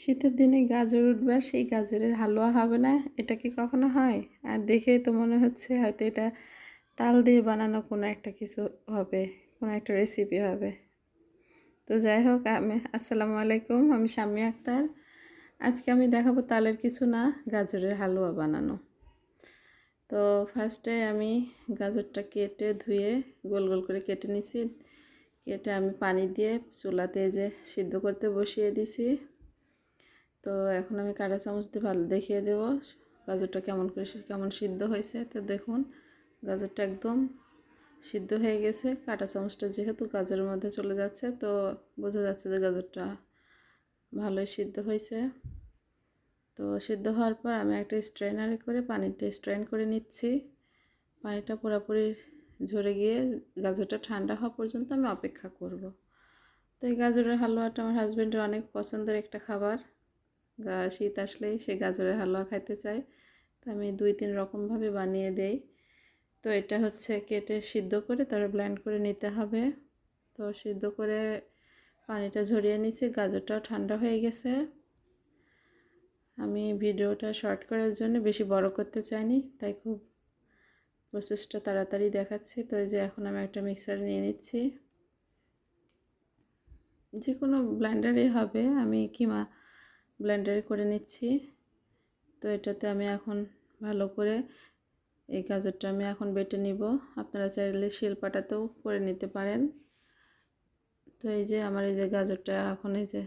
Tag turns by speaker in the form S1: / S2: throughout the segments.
S1: শীতের দিনে গাজর উঠবে, সেই গাজরের হালুয়া হবে না, এটা কি কখনো হয়? আর দেখেই তো মনে হচ্ছে হয়তো এটা তাল দিয়ে বানানো কোনো একটা কিছু হবে, কোনো একটা রেসিপি হবে। তো যাই হোক, আমি, আসসালামু আলাইকুম, আমি শাম্মী আক্তার। আজকে আমি দেখাবো তালের কিছু না, গাজরের হালুয়া বানানো। তো ফার্স্টে আমি গাজরটা কেটে ধুয়ে গোল গোল করে কেটে নিছি। কেটে আমি পানি দিয়ে চুলাতে যে সিদ্ধ করতে বসিয়ে দিছি। তো এখন আমি কাঁটা চামচ দিয়ে ভালো দেখিয়ে দেবো গাজরটা কেমন করে কেমন সিদ্ধ হয়েছে। তো দেখুন, গাজরটা একদম সিদ্ধ হয়ে গেছে। কাঁটা চামচটা যেহেতু গাজরের মধ্যে চলে যাচ্ছে, তো বোঝা যাচ্ছে যে গাজরটা ভালোই সিদ্ধ হয়েছে। তো সিদ্ধ হওয়ার পর আমি একটা স্ট্রেনারে করে পানিটা স্ট্রেন করে নিচ্ছি। পানিটা পুরোপুরি ঝরে গিয়ে গাজরটা ঠান্ডা হওয়া পর্যন্ত আমি অপেক্ষা করব। তো এই গাজরের হালুয়াটা আমার হাজব্যান্ডের অনেক পছন্দের একটা খাবার। শীত আসলেই সে গাজরের হালুয়া খাইতে চায়। তো আমি দুই তিন রকমভাবে বানিয়ে দেই। তো এটা হচ্ছে কেটে সিদ্ধ করে তারপর ব্ল্যান্ড করে নিতে হবে। তো সিদ্ধ করে পানিটা ঝরিয়ে নিছি গাজরটাও ঠান্ডা হয়ে গেছে। আমি ভিডিওটা শর্ট করার জন্য বেশি বড় করতে চাইনি, তাই খুব প্রসেসটা তাড়াতাড়ি দেখাচ্ছি। তো এই যে এখন আমি একটা মিক্সার নিয়ে নিচ্ছি। যে কোনো ব্ল্যান্ডারে হবে। আমি কিমা ব্লেন্ডারে করে নিচ্ছি। তো এটাতে আমি এখন ভালো করে এই গাজরটা আমি এখন বেটে নিব। আপনারা চাইলে শিলপাটাতেও করে নিতে পারেন। তো এই যে আমার এই যে গাজরটা এখন এই যে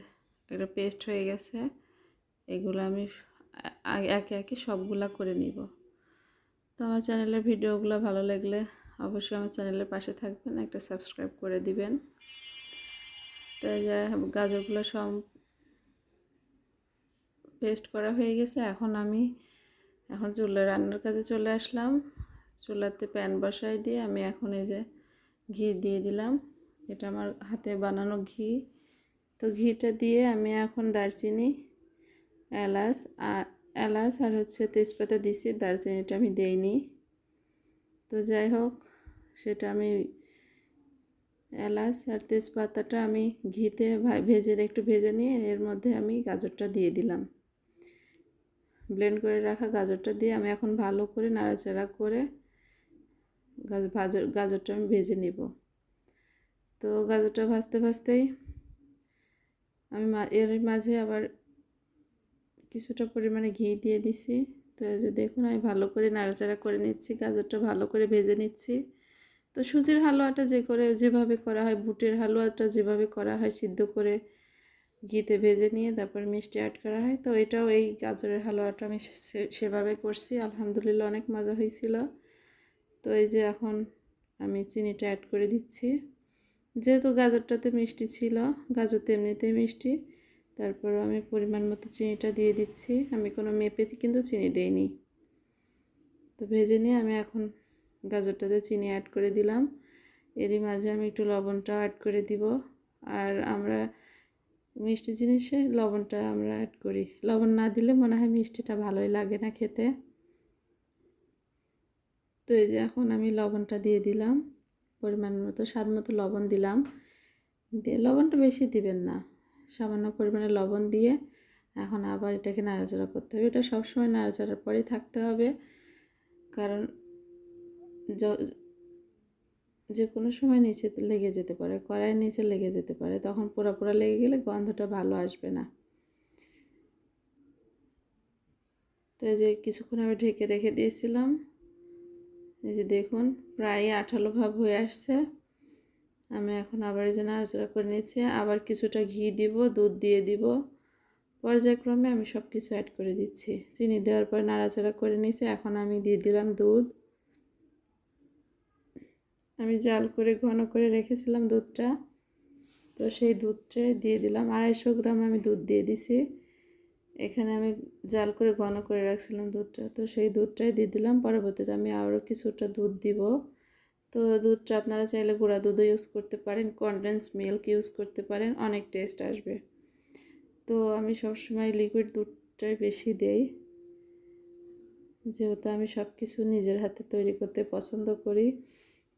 S1: একটা পেস্ট হয়ে গেছে, এগুলো আমি একে একে সবগুলা করে নিব। তো আমার চ্যানেলের ভিডিওগুলো ভালো লাগলে অবশ্যই আমার চ্যানেলের পাশে থাকবেন, একটা সাবস্ক্রাইব করে দিবেন। তো এই যে গাজরগুলো সব পেস্ট করা হয়ে গেছে। এখন আমি, এখন চুলা, রান্নার কাজে চলে আসলাম। চুলাতে প্যান বসাই দিয়ে আমি এখন এই যে ঘি দিয়ে দিলাম। এটা আমার হাতে বানানো ঘি। তো ঘিটা দিয়ে আমি এখন দারচিনি, এলাচ আর এলাচ আর হচ্ছে তেজপাতা দিছি। দারচিনিটা আমি দেইনি। তো যাই হোক, সেটা আমি এলাচ আর তেজপাতাটা আমি ঘিতে ভেজে, একটু ভেজে নিয়ে এর মধ্যে আমি গাজরটা দিয়ে দিলাম। ব্লেন্ড করে রাখা গাজরটা দিয়ে আমি এখন ভালো করে নাড়াচাড়া করে গাজর গাজরটা আমি ভেজে নিব। তো গাজরটা ভাজতে ভাজতেই আমি এর মাঝে আবার কিছুটা পরিমাণে ঘি দিয়ে দিছি। তো এই যে দেখুন, আমি ভালো করে নাড়াচাড়া করে নিচ্ছি, গাজরটা ভালো করে ভেজে নিচ্ছি। তো সুজির হালুয়াটা যে করে যেভাবে করা হয়, বুটের হালুয়াটা যেভাবে করা হয়, সিদ্ধ করে ঘিতে ভেজে নিয়ে তারপর মিষ্টি অ্যাড করা হয়। তো এটাও এই গাজরের হালুয়াটা আমি সেভাবে করছি। আলহামদুলিল্লাহ অনেক মজা হয়েছিল। তো এই যে এখন আমি চিনিটা অ্যাড করে দিচ্ছি। যেহেতু গাজরটাতে মিষ্টি ছিল, গাজর তো এমনিতেই মিষ্টি তারপর আমি পরিমাণ মতো চিনিটা দিয়ে দিচ্ছি। আমি কোনো মেপে কিন্তু চিনি দেইনি। তো ভেজে নিয়ে আমি এখন গাজরটাতে চিনি অ্যাড করে দিলাম। এরই মাঝে আমি একটু লবণটাও অ্যাড করে দিব। আর আমরা মিষ্টি জিনিসে লবণটা আমরা অ্যাড করি। লবণ না দিলে মনে হয় মিষ্টিটা ভালোই লাগে না খেতে। তো এই যে এখন আমি লবণটা দিয়ে দিলাম। পরিমাণ মতো, স্বাদ মতো লবণ দিলাম। দিয়ে লবণটা বেশি দিবেন না। সামান্য পরিমাণে লবণ দিয়ে এখন আবার এটাকে নাড়াচাড়া করতে হবে। এটা সবসময় নাড়াচাড়ার পরেই থাকতে হবে। কারণ যে কোনো সময় নিচে লেগে যেতে পারে, কড়াইয়ের নিচে লেগে যেতে পারে, তখন পোড়া পোড়া লেগে গেলে গন্ধটা ভালো আসবে না। তো এই যে কিছুক্ষণ আমি ঢেকে রেখে দিয়েছিলাম। এই যে দেখুন, প্রায় আঠালো ভাব হয়ে আসছে। আমি এখন আবার এই যে নাড়াচাড়া করে নিচ্ছি। আবার কিছুটা ঘি দিব, দুধ দিয়ে দিব। পর্যায়ক্রমে আমি সব কিছু অ্যাড করে দিচ্ছি। চিনি দেওয়ার পর নাড়াচাড়া করে নিয়েছি। এখন আমি দিয়ে দিলাম দুধ। আমি জাল করে ঘন করে রেখেছিলাম দুধটা। তো সেই দুধটা দিয়ে দিলাম। আড়াইশো গ্রাম আমি দুধ দিয়ে দিছি। এখানে আমি জাল করে ঘন করে রাখছিলাম দুধটা। তো সেই দুধটাই দিয়ে দিলাম। পরবর্তীতে আমি আরও কিছুটা দুধ দিব। তো দুধটা আপনারা চাইলে গুঁড়া দুধও ইউজ করতে পারেন কনডেন্স মিল্ক ইউজ করতে পারেন, অনেক টেস্ট আসবে। তো আমি সবসময় লিকুইড দুধটাই বেশি দেই। যেহেতু আমি সব কিছু নিজের হাতে তৈরি করতে পছন্দ করি।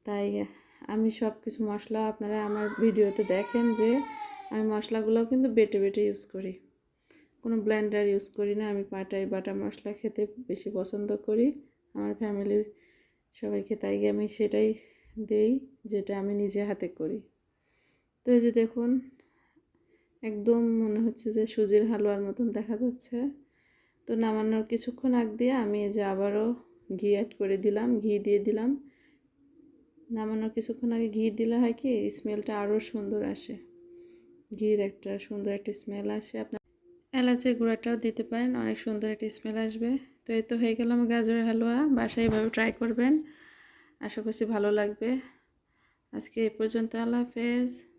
S1: তাই আমি সব কিছু মশলা আপনারা আমার ভিডিওতে দেখেন যে আমি মশলাগুলো কিন্তু বেটে বেটে ইউজ করি। কোনো ব্লেন্ডার ইউজ করি না, আমি পাটাই বাটা মশলা খেতে বেশি পছন্দ করি। আমার ফ্যামিলির সবাইকে তাই আমি সেটাই দেই, যেটা আমি নিজে হাতে করি। তো এই যে দেখুন, একদম মনে হচ্ছে যে সুজির হালুয়ার মতন দেখা যাচ্ছে। তো নামানোর কিছুক্ষণ আগ দিয়ে আমি এই যে আবারও ঘি অ্যাড করে দিলাম, ঘি দিয়ে দিলাম। নামানোর কিছুক্ষণ আগে ঘি দিলে হয় কি, স্মেলটা আরও সুন্দর আসে। ঘির একটা সুন্দর একটা স্মেল আসে। আপনার এলাচের গুঁড়াটাও দিতে পারেন, অনেক সুন্দর একটা স্মেল আসবে। তো এই তো হয়ে গেল আমার গাজরের হালুয়া, বাসায় এভাবে ট্রাই করবেন। আশা করছি ভালো লাগবে। আজকে এ পর্যন্ত, আল্লাহ হাফেজ।